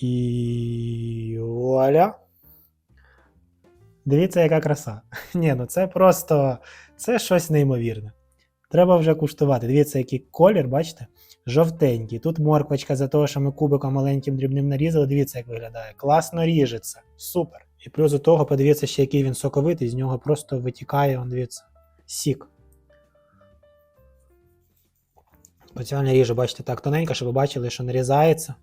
І вуаля. Дивіться, яка краса. Ні, ну це просто це щось неймовірне. Треба вже куштувати. Дивіться, який колір, бачите? Жовтенький. Тут морквочка за того, що ми кубиком маленьким дрібним нарізали. Дивіться, як виглядає. Класно ріжеться. Супер. І плюс до того, подивіться, ще який він соковитий, з нього просто витікає, он, дивіться, сік. Спеціально ріжу, бачите, так тоненько, щоб ви бачили, що нарізається.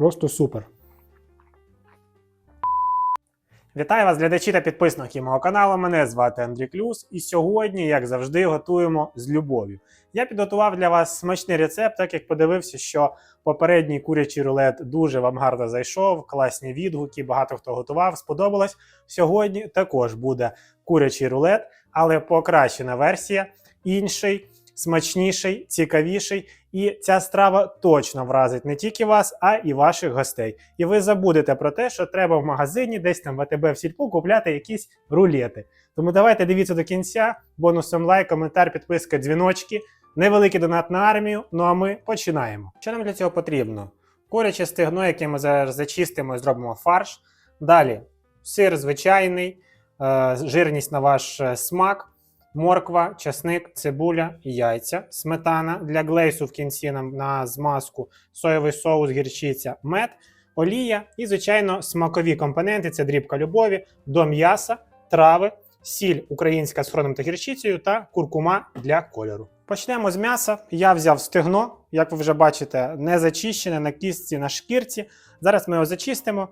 Просто супер. Вітаю вас, глядачі та підписники мого каналу. Мене звати Андрій Клюс, і сьогодні, як завжди, готуємо з любов'ю. Я підготував для вас смачний рецепт, так як подивився, що попередній курячий рулет дуже вам гарно зайшов, класні відгуки, багато хто готував, сподобалось. Сьогодні також буде курячий рулет, але покращена версія, інший, смачніший, цікавіший. І ця страва точно вразить не тільки вас, а і ваших гостей. І ви забудете про те, що треба в магазині, десь там в АТБ в сільпу купляти якісь рулети. Тому давайте дивіться до кінця. Бонусом лайк, коментар, підписка, дзвіночки. Невеликий донат на армію. Ну а ми починаємо. Що нам для цього потрібно? Куряче стегно, яке ми зараз зачистимо і зробимо фарш. Далі сир звичайний, е, жирність на ваш е, смак морква, часник, цибуля, яйця, сметана для глейсу в кінці нам на змазку, соєвий соус, гірчиця, мед, олія і, звичайно, смакові компоненти це дрібка любові, до м'яса, трави, сіль українська з хроном та гірчицею та куркума для кольору. Почнемо з м'яса. Я взяв стегно, як ви вже бачите, не зачищене на кістці, на шкірці. Зараз ми його зачистимо.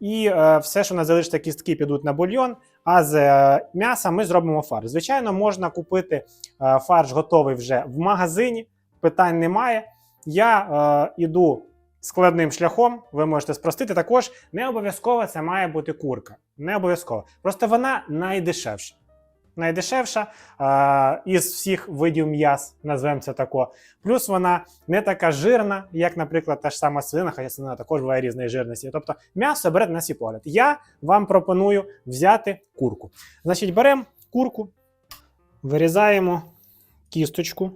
І е, все, що у залишиться кістки, підуть на бульйон. А з е, м'яса ми зробимо фарш. Звичайно, можна купити е, фарш готовий вже в магазині, питань немає. Я е, іду складним шляхом, ви можете спростити. Також не обов'язково це має бути курка. Не обов'язково. Просто вона найдешевша. Найдешевша е, із всіх видів м'яс, назвемо це тако. Плюс вона не така жирна, як, наприклад, та ж сама свинина, хоча свинина також буває різної жирності. Тобто м'ясо бере на свій погляд. Я вам пропоную взяти курку. Значить, беремо курку, вирізаємо кісточку,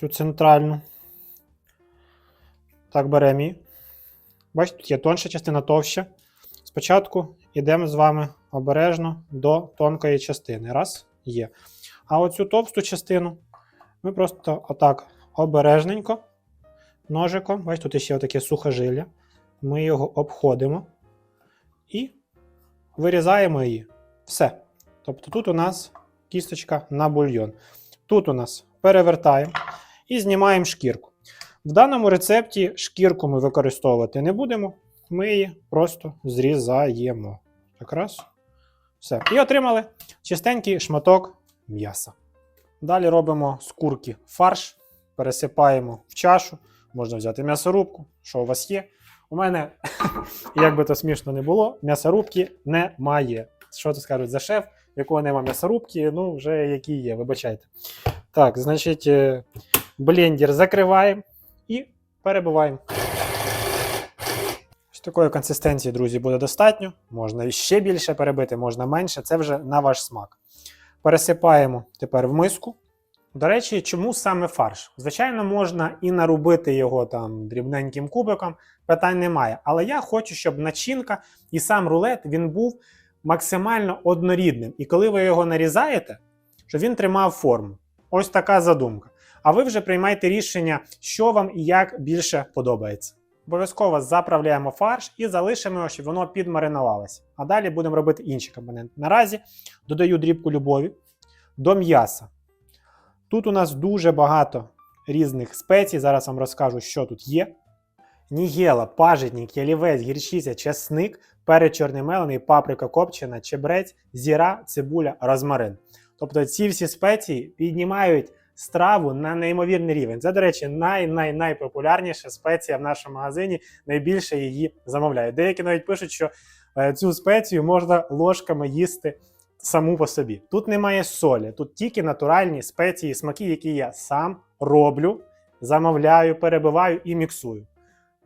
цю центральну. Так, беремо її. Бачите, тут є тонша частина товща. Спочатку йдемо з вами обережно до тонкої частини. Раз, є. А оцю товсту частину ми просто отак обережненько, ножиком, бачите, тут ще таке сухожилля. Ми його обходимо і вирізаємо її. Все. Тобто тут у нас кісточка на бульйон. Тут у нас перевертаємо і знімаємо шкірку. В даному рецепті шкірку ми використовувати не будемо. Ми її просто зрізаємо. Якраз. Все. І отримали чистенький шматок м'яса. Далі робимо з курки фарш, пересипаємо в чашу. Можна взяти м'ясорубку, що у вас є. У мене, як би то смішно не було, м'ясорубки немає. Що тут скажуть за шеф, якого немає м'ясорубки, ну вже які є, вибачайте. Так, значить, е, блендер закриваємо і перебиваємо. Такої консистенції, друзі, буде достатньо. Можна ще більше перебити, можна менше. Це вже на ваш смак. Пересипаємо тепер в миску. До речі, чому саме фарш? Звичайно, можна і нарубити його там дрібненьким кубиком, питань немає. Але я хочу, щоб начинка і сам рулет він був максимально однорідним. І коли ви його нарізаєте, щоб він тримав форму. Ось така задумка. А ви вже приймайте рішення, що вам і як більше подобається. Обов'язково заправляємо фарш і залишимо його, щоб воно підмаринувалося. А далі будемо робити інші компоненти. Наразі додаю дрібку любові до м'яса. Тут у нас дуже багато різних спецій. Зараз вам розкажу, що тут є. Нігела, пажитник, ялівець, гірчиця, чесник, перець чорний мелений, паприка копчена, чебрець, зіра, цибуля, розмарин. Тобто ці всі спеції піднімають страву на неймовірний рівень. Це, до речі, най-най-найпопулярніша спеція в нашому магазині. Найбільше її замовляють. Деякі навіть пишуть, що е, цю спецію можна ложками їсти саму по собі. Тут немає солі, тут тільки натуральні спеції, смаки, які я сам роблю, замовляю, перебиваю і міксую.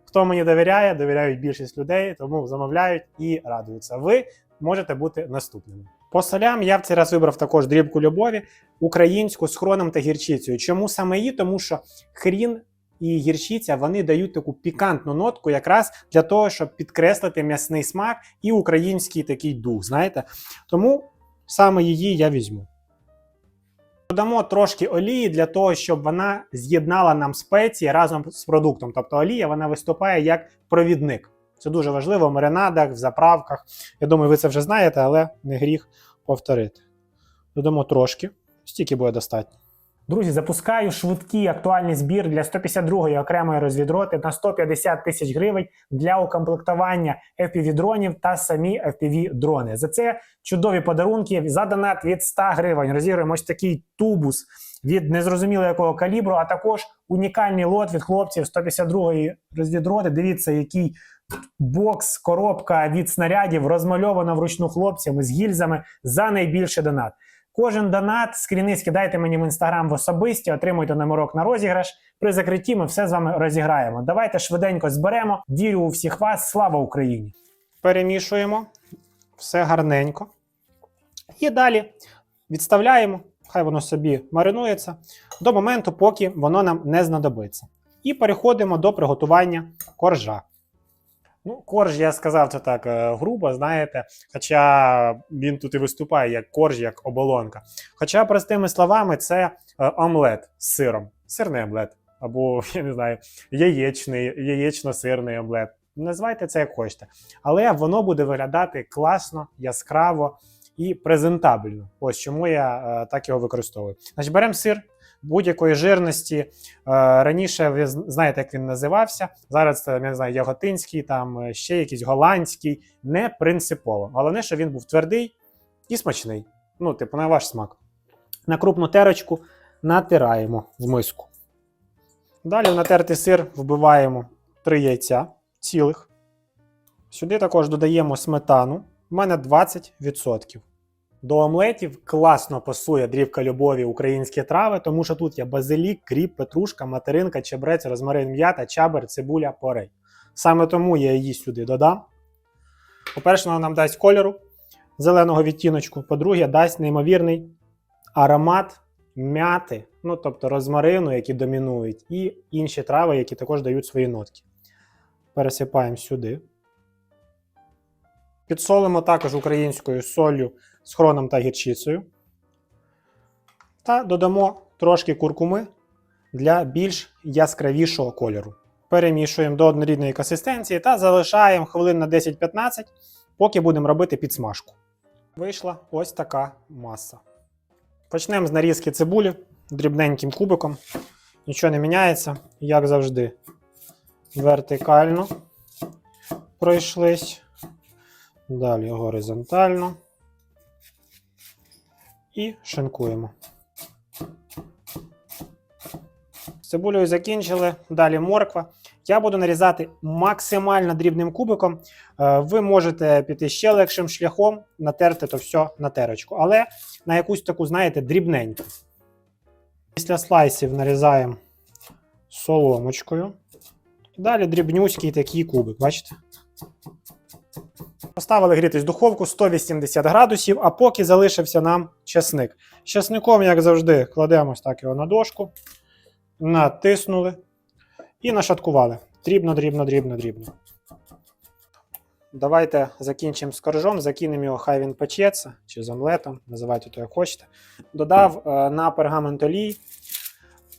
Хто мені довіряє, довіряють більшість людей, тому замовляють і радуються. Ви можете бути наступними. По солям я в цей раз вибрав також дрібку любові, українську з хроном та гірчицею. Чому саме її? Тому що хрін і гірчиця вони дають таку пікантну нотку, якраз для того, щоб підкреслити м'ясний смак і український такий дух. Знаєте? Тому саме її я візьму. Додамо трошки олії для того, щоб вона з'єднала нам спеції разом з продуктом. Тобто олія вона виступає як провідник. Це дуже важливо в маринадах, в заправках. Я думаю, ви це вже знаєте, але не гріх повторити. Додамо трошки, стільки буде достатньо. Друзі, запускаю швидкий актуальний збір для 152-ї окремої розвідроти на 150 тисяч гривень для укомплектування FPV-дронів та самі FPV-дрони. За це чудові подарунки за донат від 100 гривень. Розіграємо ось такий тубус від незрозуміло якого калібру, а також унікальний лот від хлопців 152-ї розвідроти. Дивіться, який бокс, коробка від снарядів розмальована вручну хлопцями з гільзами за найбільший донат. Кожен донат, скріни скидайте мені в інстаграм в особисті, отримуйте номерок на розіграш. При закритті ми все з вами розіграємо. Давайте швиденько зберемо. Вірю у всіх вас. Слава Україні! Перемішуємо все гарненько. І далі відставляємо, хай воно собі маринується до моменту, поки воно нам не знадобиться. І переходимо до приготування коржа. Ну, корж, я сказав це так е, грубо, знаєте, хоча він тут і виступає як корж, як оболонка. Хоча, простими словами, це е, омлет з сиром, сирний омлет, або, я не знаю, яєчний, яєчно-сирний омлет. Називайте це як хочете. Але воно буде виглядати класно, яскраво і презентабельно. Ось чому я е, так його використовую. Значить, беремо сир будь-якої жирності. Е, раніше ви знаєте, як він називався. Зараз це не знаю, яготинський, там е, ще якийсь голландський. Не принципово. Головне, що він був твердий і смачний. Ну, типу, на ваш смак. На крупну терочку натираємо в миску. Далі в натертий сир вбиваємо 3 яйця цілих. Сюди також додаємо сметану. У мене 20%. До омлетів класно пасує дрібка любові українські трави, тому що тут є базилік, кріп, петрушка, материнка, чебрець, розмарин, м'ята, чабер, цибуля, порей. Саме тому я її сюди додам. По-перше, вона нам дасть кольору зеленого відтіночку. По-друге, дасть неймовірний аромат м'яти, ну тобто розмарину, які домінують, і інші трави, які також дають свої нотки. Пересипаємо сюди. Підсолимо також українською соллю з хроном та гірчицею. Та додамо трошки куркуми для більш яскравішого кольору. Перемішуємо до однорідної консистенції та залишаємо хвилин на 10-15, поки будемо робити підсмажку. Вийшла ось така маса. Почнемо з нарізки цибулі дрібненьким кубиком. Нічого не міняється, як завжди. Вертикально пройшлись. Далі горизонтально. І шинкуємо. З цибулею закінчили. Далі морква. Я буду нарізати максимально дрібним кубиком. Е, Ви можете піти ще легшим шляхом, натерти то все на терочку. Але на якусь таку, знаєте, дрібненьку. Після слайсів нарізаємо соломочкою. Далі дрібнюський такий кубик, бачите? Поставили грітись в духовку 180 градусів, а поки залишився нам чесник. З чесником, як завжди, кладемо ось так його на дошку, натиснули і нашаткували. Дрібно, дрібно, дрібно, дрібно. Давайте закінчимо з коржом, закинемо його, хай він печеться, чи з омлетом, називайте то як хочете. Додав е, на пергамент олій.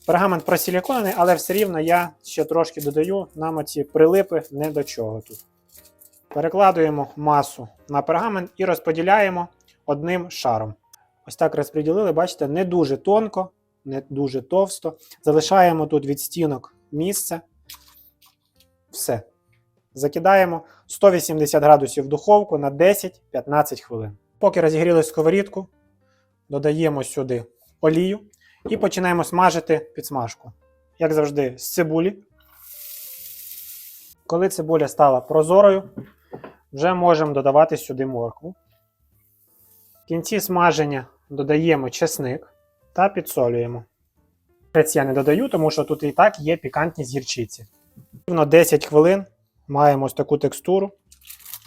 Пергамент просиліконений, але все рівно я ще трошки додаю, нам оці прилипи не до чого тут. Перекладуємо масу на пергамент і розподіляємо одним шаром. Ось так розподілили, бачите, не дуже тонко, не дуже товсто. Залишаємо тут від стінок місце. Все. Закидаємо 180 градусів в духовку на 10-15 хвилин. Поки розігріли сковорідку, додаємо сюди олію і починаємо смажити підсмажку. Як завжди, з цибулі. Коли цибуля стала прозорою, вже можемо додавати сюди моркву. В кінці смаження додаємо чесник та підсолюємо. Перець я не додаю, тому що тут і так є пікантність гірчиці. Рівно 10 хвилин маємо ось таку текстуру.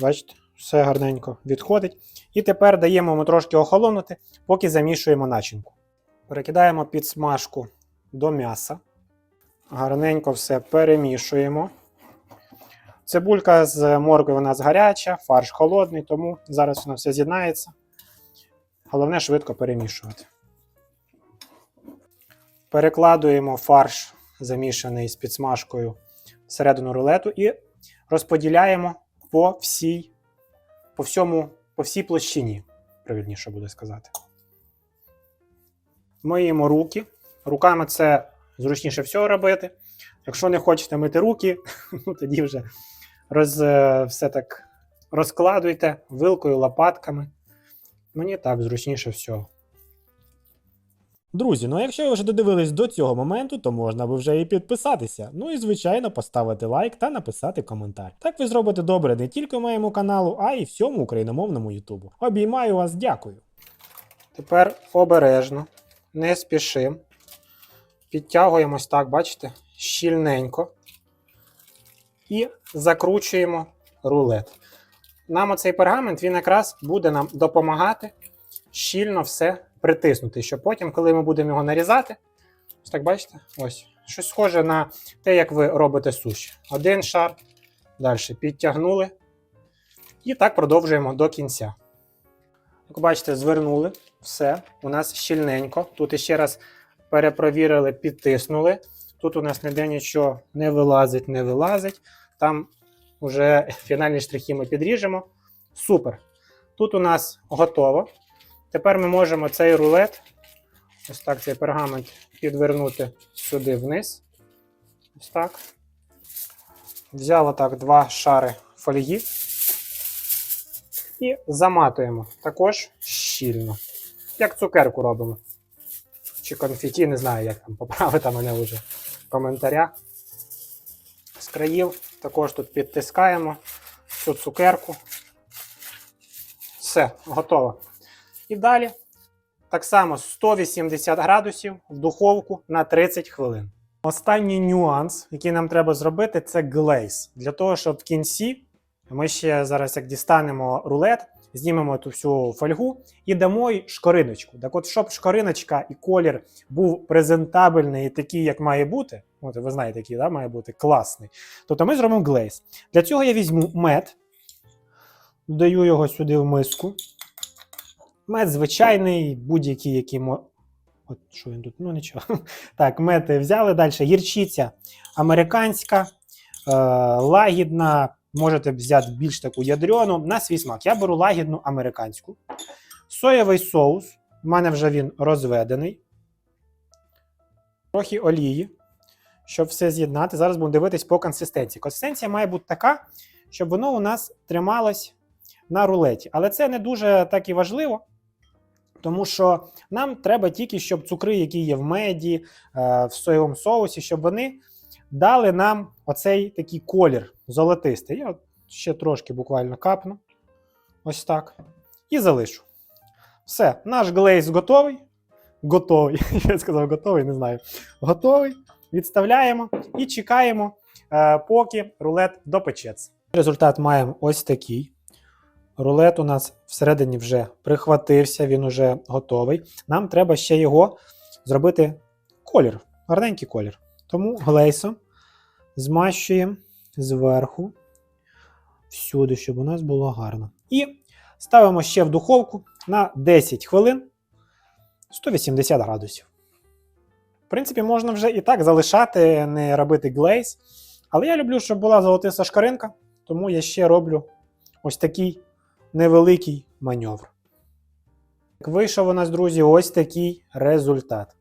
Бачите, все гарненько відходить. І тепер даємо йому трошки охолонути, поки замішуємо начинку. Перекидаємо підсмажку до м'яса. Гарненько все перемішуємо. Цибулька з моркою у нас гаряча, фарш холодний, тому зараз воно все з'єднається. Головне швидко перемішувати. Перекладуємо фарш, замішаний з підсмажкою всередину рулету, і розподіляємо по всій, по всьому, по всій площині, правильніше буде сказати. Миємо руки. Руками це зручніше всього робити. Якщо не хочете мити руки, ну, тоді вже роз, е, все так розкладуйте вилкою, лопатками. Мені так зручніше всього. Друзі, ну якщо ви вже додивились до цього моменту, то можна би вже і підписатися. Ну і звичайно поставити лайк та написати коментар. Так ви зробите добре не тільки моєму каналу, а й всьому україномовному Ютубу. Обіймаю вас, дякую. Тепер обережно, не спішимо. Підтягуємось так, бачите, щільненько. І закручуємо рулет. Нам оцей пергамент він якраз буде нам допомагати щільно все притиснути, щоб потім, коли ми будемо його нарізати, ось так бачите, ось, щось схоже на те, як ви робите суші. Один шар, далі підтягнули. І так продовжуємо до кінця. Як бачите, звернули все. У нас щільненько. Тут іще раз перепровірили, підтиснули. Тут у нас ніде нічого не вилазить, не вилазить. Там вже фінальні штрихи ми підріжемо. Супер. Тут у нас готово. Тепер ми можемо цей рулет, ось так цей пергамент підвернути сюди вниз. Ось так. Взяв отак два шари фольги і заматуємо також щільно. Як цукерку робимо. Чи конфеті, не знаю, як там поправити мене вже в коментарях. З країв також тут підтискаємо цю цукерку. Все, готово. І далі так само 180 градусів в духовку на 30 хвилин. Останній нюанс, який нам треба зробити, це глейс. Для того, щоб в кінці ми ще зараз, як дістанемо рулет, знімемо ту всю фольгу і дамо їй шкориночку. Так от, щоб шкориночка і колір був презентабельний такий, як має бути, от ви знаєте, який да, має бути класний, тобто ми зробимо глейс. Для цього я візьму мед, додаю його сюди в миску. Мед звичайний, будь-який, який мо... От що він тут? Ну нічого. Так, мед взяли далі. Гірчиця американська, е, лагідна. Можете взяти більш таку ядрену на свій смак. Я беру лагідну американську. Соєвий соус. У мене вже він розведений. Трохи олії, щоб все з'єднати. Зараз будемо дивитись по консистенції. Консистенція має бути така, щоб воно у нас трималось на рулеті. Але це не дуже так і важливо. Тому що нам треба тільки, щоб цукри, які є в меді, е, в соєвому соусі, щоб вони дали нам оцей такий колір золотистий. Я ще трошки буквально капну. Ось так. І залишу. Все, наш глейс готовий. Готовий. Я сказав готовий, не знаю. Готовий. Відставляємо і чекаємо, е, поки рулет допечеться. Результат маємо ось такий. Рулет у нас всередині вже прихватився, він вже готовий. Нам треба ще його зробити колір, гарненький колір. Тому глейсом змащуємо зверху, всюди, щоб у нас було гарно. І ставимо ще в духовку на 10 хвилин 180 градусів. В принципі, можна вже і так залишати, не робити глейс. Але я люблю, щоб була золотиста шкаринка, тому я ще роблю ось такий невеликий маневр. Вийшов у нас, друзі, ось такий результат.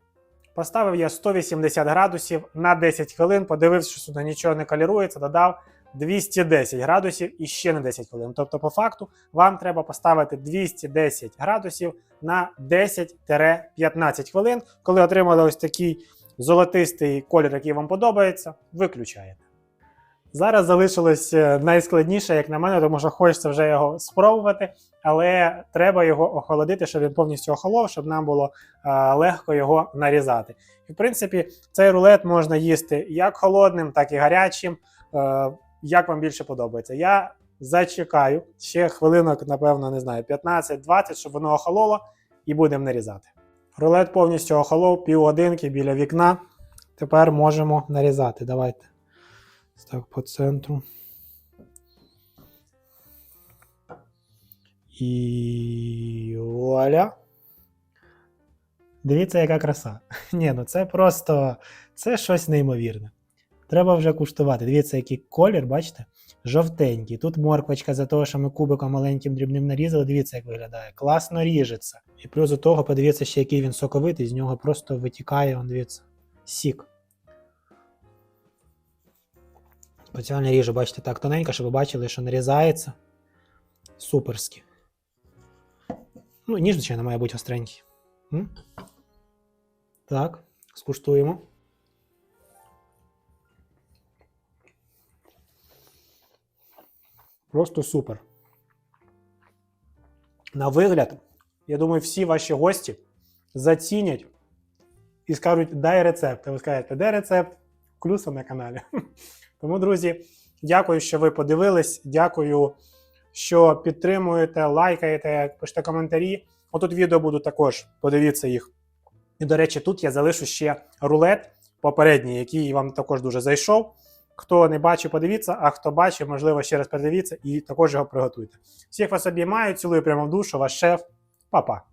Поставив я 180 градусів на 10 хвилин, подивився, що сюди нічого не калірується, додав 210 градусів і ще на 10 хвилин. Тобто, по факту, вам треба поставити 210 градусів на 10-15 хвилин. Коли отримали ось такий золотистий колір, який вам подобається, виключаєте. Зараз залишилось е, найскладніше, як на мене, тому що хочеться вже його спробувати, але треба його охолодити, щоб він повністю охолов, щоб нам було е, легко його нарізати. І в принципі, цей рулет можна їсти як холодним, так і гарячим, е, як вам більше подобається. Я зачекаю ще хвилинок, напевно, не знаю, 15-20, щоб воно охололо, і будемо нарізати. Рулет повністю охолов, півгодинки біля вікна. Тепер можемо нарізати. Давайте. Ось Так, по центру. І вуаля. Дивіться, яка краса. Ні, ну це просто це щось неймовірне. Треба вже куштувати. Дивіться, який колір, бачите? Жовтенький. Тут морквочка за того, що ми кубиком маленьким дрібним нарізали. Дивіться, як виглядає. Класно ріжеться. І плюс до того, подивіться, ще який він соковитий, з нього просто витікає, он, дивіться, сік. Спеціально ріжу, бачите, так тоненько, щоб ви бачили, що нарізається. Суперськи. Ну, ніж, звичайно, має бути остренький. М? Так, скуштуємо. Просто супер. На вигляд, я думаю, всі ваші гості зацінять і скажуть, дай рецепт. А ви скажете, де рецепт? Клюса на каналі. Тому, друзі, дякую, що ви подивились. Дякую, що підтримуєте, лайкаєте, пишете коментарі. Отут відео буду також, подивіться їх. І, до речі, тут я залишу ще рулет попередній, який вам також дуже зайшов. Хто не бачив, подивіться, а хто бачив, можливо, ще раз передивіться і також його приготуйте. Всіх вас обіймаю, цілую прямо в душу, ваш шеф. Па-па.